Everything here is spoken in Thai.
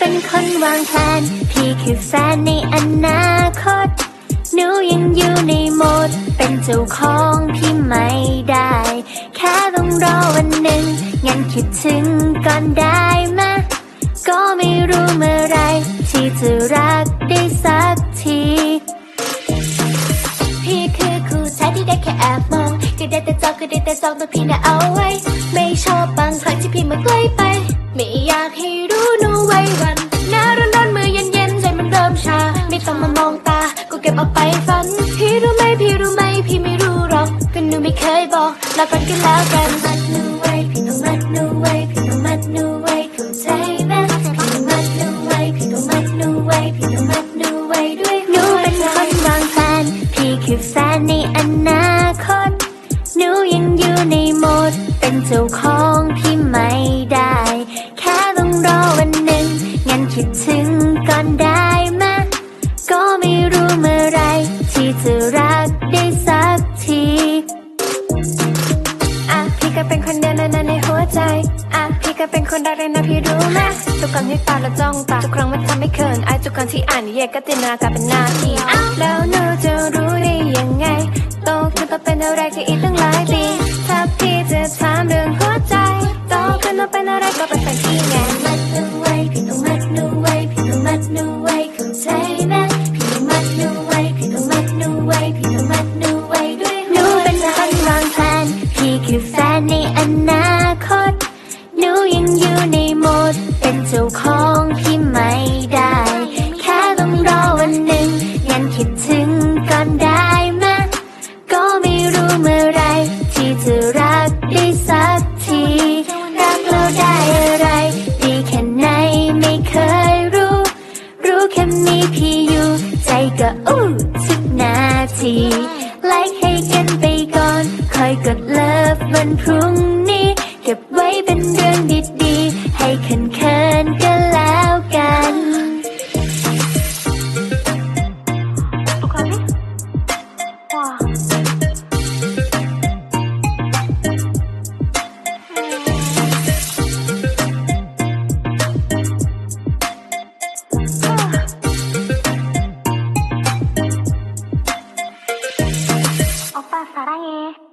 ป็นคนวางแผน พี่คือแฟนในอนาคต หนูยังอยู่ในโหมด เป็นเจ้าของพี่ไม่ได้ แค่ต้องรอวันหนึ่ง งั้นคิดถึงก่อนได้มะ ก็ไม่รู้เมื่อไร ที่จะรักได้สักที พี่คือคู่ชายที่ได้แค่แอบมองก็ได้แต่จ้องก็ได้แต่จ้องตัวพี่น่ะเอาไว้ ไม่ชอบบางครั้งที่พี่มาใกล้ไป ไม่อยากให้รู้หนูไว้วัน ฝัน พี่รู้ไหมพี่รู้ไหมพี่ไม่รู้หรอกก็หนูไม่เคยบอกแล้วกันกันแล้วกันมัดหนูไว้พี่ต้องมัดหนูไว้พี่ต้องมัดหนูไว้เข้าใจไหมพี่ต้องมัดหนูไว้พี่ต้องมัดหนูไว้พี่ต้องมัดหนูไว้ด้วยหนูเป็นคนวางแผนพี่คือแฟนในอนาคตหนูยังอยู่ในโหมดเป็นเจ้าของพี่ไม่ ใจ อะพี่ก็เป็นคนรักเลยนะพี่รู้ไหมทุกครั้งที่ตาเราจ้องตาทุกครั้งมันทำให้เขินไอายทุกครั้งที่อ่านนิยายก็จินตนาการเป็นหน้าที่แล้วหนูจะรู้ได้ยังไง โตขึ้นต้องเป็นอะไรก็อีกตั้งหลายปีถ้าพี่จะถามเรื่องหัวใจโตขึ้นต้องเป็นอะไรก็เป็นแฟนพี่ไงมัดหนูไว้พี่ต้องมัดหนูไว้พี่ต้องมัดหนูไว้เข้าใจไหมพี่ต้องมัดหนูไว้พี่ต้องมัดหนูไว้พี่ต้อง คต หนูยังอยู่ในโหมด เป็นเจ้าของพี่ไม่ได้ แค่ต้องรอวันหนึ่งงั้นคิดถึงก่อนได้มะก็ไม่รู้เมื่อไร ที่จะรักได้สักที รักเราได้อะไร ดีแค่ไหนไม่เคยรู้ รู้แค่มีพี่อยู่ ใจก็อู้ทุกนาทีไลค์ให้กันไปก่อน คอยกดเลิฟวันพรุ่ง คินก็แล้วกัน Opa.